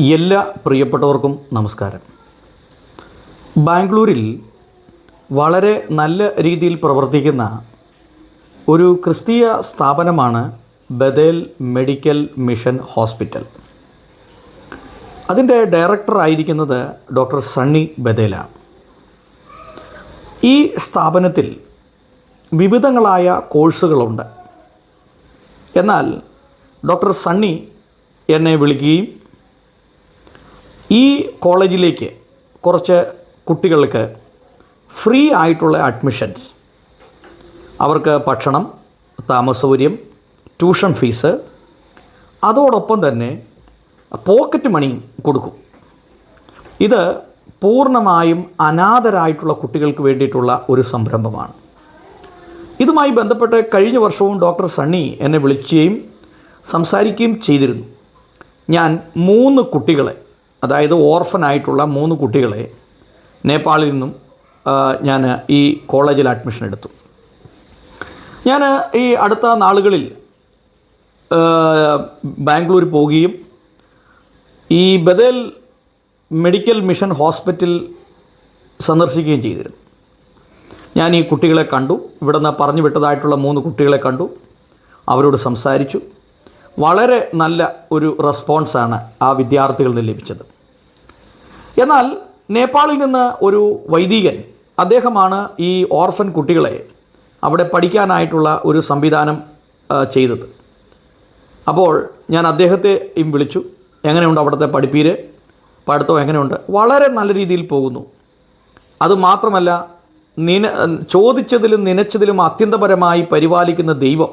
എല്ലാ പ്രിയപ്പെട്ടവർക്കും നമസ്കാരം. ബാംഗ്ലൂരിൽ വളരെ നല്ല രീതിയിൽ പ്രവർത്തിക്കുന്ന ഒരു ക്രിസ്തീയ സ്ഥാപനമാണ് ബദേൽ മെഡിക്കൽ മിഷൻ ഹോസ്പിറ്റൽ. അതിന്റെ ഡയറക്ടർ ആയിരിക്കുന്നത് ഡോക്ടർ സണ്ണി ബദേലാണ് ഈ സ്ഥാപനത്തിൽ വിവിധങ്ങളായ കോഴ്സുകളുണ്ട്. എന്നാൽ ഡോക്ടർ സണ്ണി എന്നെ വിളിക്കുകയും ഈ കോളേജിലേക്ക് കുറച്ച് കുട്ടികൾക്ക് ഫ്രീ ആയിട്ടുള്ള അഡ്മിഷൻസ്. അവർക്ക് ഭക്ഷണം താമസസൗകര്യം ട്യൂഷൻ ഫീസ് അതോടൊപ്പം തന്നെ പോക്കറ്റ് മണി കൊടുക്കും. ഇത് പൂർണമായും അനാഥരായിട്ടുള്ള കുട്ടികൾക്ക് വേണ്ടിയിട്ടുള്ള ഒരു സംരംഭമാണ്. ഇതുമായി ബന്ധപ്പെട്ട് കഴിഞ്ഞ വർഷവും ഡോക്ടർ സണ്ണി എന്നെ വിളിക്കുകയും സംസാരിക്കുകയും ചെയ്തിരുന്നു. ഞാൻ മൂന്ന് കുട്ടികളെ അതായത് ഓർഫനായിട്ടുള്ള മൂന്ന് കുട്ടികളെ നേപ്പാളിൽ നിന്നും ഞാൻ ഈ കോളേജിൽ അഡ്മിഷൻ എടുത്തു. ഞാൻ ഈ അടുത്ത നാളുകളിൽ ബാംഗ്ലൂർ പോവുകയും ഈ ബദേൽ മെഡിക്കൽ മിഷൻ ഹോസ്പിറ്റൽ സന്ദർശിക്കുകയും ചെയ്തിരുന്നു. ഞാൻ ഈ കുട്ടികളെ കണ്ടു. ഇവിടെ നിന്ന് പറഞ്ഞു വിട്ടതായിട്ടുള്ള മൂന്ന് കുട്ടികളെ കണ്ടു. അവരോട് സംസാരിച്ചു. വളരെ നല്ല ഒരു റെസ്പോൺസാണ് ആ വിദ്യാർത്ഥികളിൽ നിന്ന് ലഭിച്ചത്. എന്നാൽ നേപ്പാളിൽ നിന്ന് ഒരു വൈദികൻ അദ്ദേഹമാണ് ഈ ഓർഫൻ കുട്ടികളെ അവിടെ പഠിക്കാനായിട്ടുള്ള ഒരു സംവിധാനം ചെയ്തത്. അപ്പോൾ ഞാൻ അദ്ദേഹത്തെയും വിളിച്ചു എങ്ങനെയുണ്ട് അവിടുത്തെ പഠിപ്പീര്? പഠിത്തം എങ്ങനെയുണ്ട്? വളരെ നല്ല രീതിയിൽ പോകുന്നു. അതുമാത്രമല്ല നിന ചോദിച്ചതിലും നനച്ചതിലും അത്യന്തപരമായി പരിപാലിക്കുന്ന ദൈവം.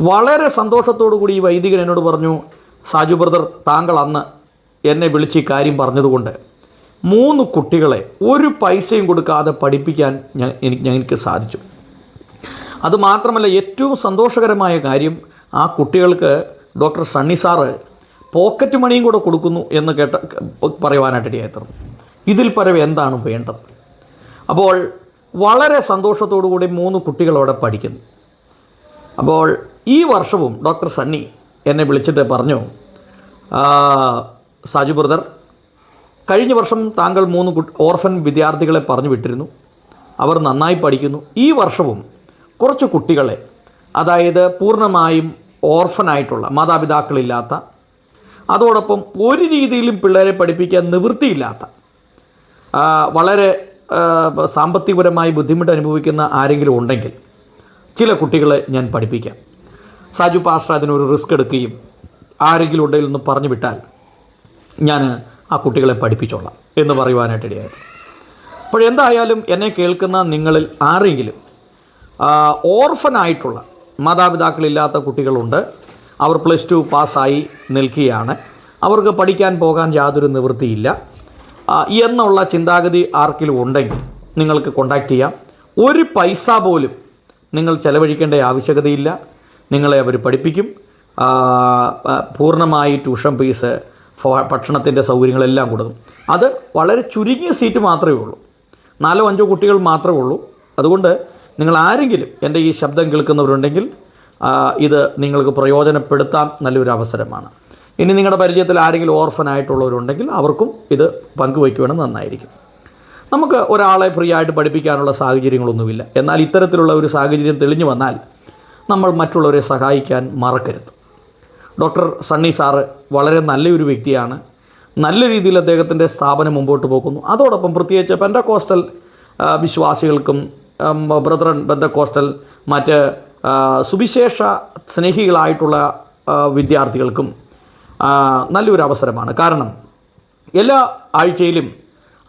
വളരെ സന്തോഷത്തോടു കൂടി ഈ വൈദികൻ എന്നോട് പറഞ്ഞു സാജു ബ്രദർ താങ്കൾ അന്ന് എന്നെ വിളിച്ച് ഈ കാര്യം പറഞ്ഞതുകൊണ്ട് മൂന്ന് കുട്ടികളെ ഒരു പൈസയും കൊടുക്കാതെ പഠിപ്പിക്കാൻ ഞാൻ എനിക്ക് ഞങ്ങൾക്ക് സാധിച്ചു. അതുമാത്രമല്ല ഏറ്റവും സന്തോഷകരമായ കാര്യം ആ കുട്ടികൾക്ക് ഡോക്ടർ സണ്ണി സാറ് പോക്കറ്റ് മണിയും കൂടെ കൊടുക്കുന്നു എന്ന് കേട്ട പറയുവാനായിട്ടിടയായി തീർന്നു ഇതിൽ പരവ് എന്താണ് വേണ്ടത്? അപ്പോൾ വളരെ സന്തോഷത്തോടു കൂടി മൂന്ന് കുട്ടികൾ അവിടെ പഠിക്കുന്നു. അപ്പോൾ ഈ വർഷവും ഡോക്ടർ സണ്ണി എന്നെ വിളിച്ചിട്ട് പറഞ്ഞു "ആ, സാജു ബ്രദർ കഴിഞ്ഞ വർഷം താങ്കൾ മൂന്ന് ഓർഫൻ വിദ്യാർത്ഥികളെ പറഞ്ഞു വിട്ടിരുന്നു. അവർ നന്നായി പഠിക്കുന്നു. ഈ വർഷവും കുറച്ച് കുട്ടികളെ അതായത് പൂർണമായും ഓർഫനായിട്ടുള്ള മാതാപിതാക്കളില്ലാത്ത അതോടൊപ്പം ഒരു രീതിയിലും പിള്ളേരെ പഠിപ്പിക്കാൻ നിവൃത്തിയില്ലാത്ത വളരെ സാമ്പത്തികപരമായി ബുദ്ധിമുട്ട് അനുഭവിക്കുന്ന ആരെങ്കിലും ഉണ്ടെങ്കിൽ ചില കുട്ടികളെ ഞാൻ പഠിപ്പിക്കാം. സാജു പാസ്റ്റർ അതിനൊരു റിസ്ക് എടുക്കുകയും ആരെങ്കിലും ഉണ്ടെങ്കിൽ ഒന്ന് പറഞ്ഞു വിട്ടാൽ ഞാൻ ആ കുട്ടികളെ പഠിപ്പിച്ചോളാം എന്ന് പറയുവാനായിട്ടിടയായത് അപ്പോൾ എന്തായാലും എന്നെ കേൾക്കുന്ന നിങ്ങളിൽ ആരെങ്കിലും ഓർഫനായിട്ടുള്ള മാതാപിതാക്കളില്ലാത്ത കുട്ടികളുണ്ട് അവർ പ്ലസ് ടു പാസ്സായി നിൽക്കുകയാണ് അവർക്ക് പഠിക്കാൻ പോകാൻ യാതൊരു നിവൃത്തിയില്ല എന്നുള്ള ചിന്താഗതി ആർക്കിലും ഉണ്ടെങ്കിൽ നിങ്ങൾക്ക് കോണ്ടാക്ട് ചെയ്യാം. ഒരു പൈസ പോലും നിങ്ങൾ ചെലവഴിക്കേണ്ട ആവശ്യകതയില്ല. നിങ്ങളെ അവർ പഠിപ്പിക്കും. പൂർണമായി ട്യൂഷൻ ഫീസ് ഭക്ഷണത്തിന്റെ സൗകര്യങ്ങളെല്ലാം കൊടുക്കും. അത് വളരെ ചുരുങ്ങിയ സീറ്റ് മാത്രമേ ഉള്ളൂ. നാലോ അഞ്ചോ കുട്ടികൾ മാത്രമേ ഉള്ളൂ. അതുകൊണ്ട് നിങ്ങൾ ആരെങ്കിലും എന്റെ ഈ ശബ്ദം കേൾക്കുന്നവരുണ്ടെങ്കിൽ ഇത് നിങ്ങൾക്ക് പ്രയോജനപ്പെടുത്താൻ നല്ലൊരു അവസരമാണ്. ഇനി നിങ്ങളുടെ പരിചയത്തിൽ ആരെങ്കിലും ഓർഫനായിട്ടുള്ളവരുണ്ടെങ്കിൽ അവർക്കും ഇത് പങ്കുവയ്ക്കുവാണ് നന്നായിരിക്കും. നമുക്ക് ഒരാളെ ഫ്രീ ആയിട്ട് പഠിപ്പിക്കാനുള്ള സാഹചര്യങ്ങളൊന്നുമില്ല. എന്നാൽ ഇത്തരത്തിലുള്ള ഒരു സാഹചര്യം തെളിഞ്ഞു വന്നാൽ നമ്മൾ മറ്റുള്ളവരെ സഹായിക്കാൻ മറക്കരുത്. ഡോക്ടർ സണ്ണി സാറ് വളരെ നല്ലൊരു വ്യക്തിയാണ്. നല്ല രീതിയിൽ അദ്ദേഹത്തിന്റെ സ്ഥാപനം മുമ്പോട്ട് പോകുന്നു. അതോടൊപ്പം പ്രത്യേകിച്ച് പെൻഡക്കോസ്റ്റൽ കോസ്റ്റൽ വിശ്വാസികൾക്കും ബ്രദറൻ ബന്ധക്കോസ്റ്റൽ മറ്റ് സുവിശേഷ സ്നേഹികളായിട്ടുള്ള വിദ്യാർത്ഥികൾക്കും നല്ലൊരു അവസരമാണ്. കാരണം എല്ലാ ആഴ്ചയിലും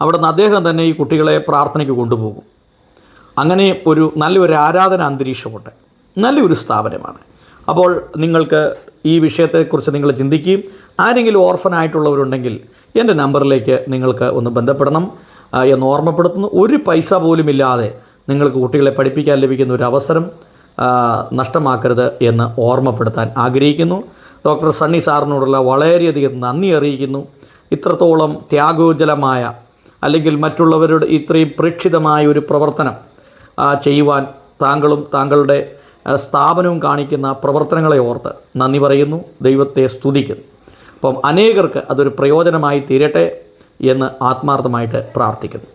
അവിടുന്ന് അദ്ദേഹം തന്നെ ഈ കുട്ടികളെ പ്രാർത്ഥനയ്ക്ക് കൊണ്ടുപോകും. അങ്ങനെ ഒരു നല്ലൊരു ആരാധന അന്തരീക്ഷമുണ്ട്. നല്ലൊരു സ്ഥാപനമാണ്. അപ്പോൾ നിങ്ങൾക്ക് ഈ വിഷയത്തെക്കുറിച്ച് നിങ്ങൾ ചിന്തിക്കുകയും ആരെങ്കിലും ഓർഫനായിട്ടുള്ളവരുണ്ടെങ്കിൽ എന്റെ നമ്പറിലേക്ക് നിങ്ങൾക്ക് ഒന്ന് ബന്ധപ്പെടണം. എന്ന് ഓർമ്മപ്പെടുത്തുന്നു. ഒരു പൈസ പോലും ഇല്ലാതെ നിങ്ങൾക്ക് കുട്ടികളെ പഠിപ്പിക്കാൻ ലഭിക്കുന്ന ഒരു അവസരം നഷ്ടമാക്കരുത് എന്ന് ഓർമ്മപ്പെടുത്താൻ ആഗ്രഹിക്കുന്നു. ഡോക്ടർ സണ്ണി സാറിനോടുള്ള വളരെയധികം നന്ദി അറിയിക്കുന്നു. ഇത്രത്തോളം ത്യാഗോജ്ജലമായ അല്ലെങ്കിൽ മറ്റുള്ളവരുടെ ഇത്രയും പ്രേക്ഷിതമായ ഒരു പ്രവർത്തനം ചെയ്യുവാൻ താങ്കളും താങ്കളുടെ സ്ഥാപനവും കാണിക്കുന്ന പ്രവർത്തനങ്ങളെ ഓർത്ത് നന്ദി പറയുന്നു. ദൈവത്തെ സ്തുതിക്കുന്നു. അപ്പം അനേകർക്ക് അതൊരു പ്രയോജനമായി തീരട്ടെ എന്ന് ആത്മാർത്ഥമായിട്ട് പ്രാർത്ഥിക്കുന്നു.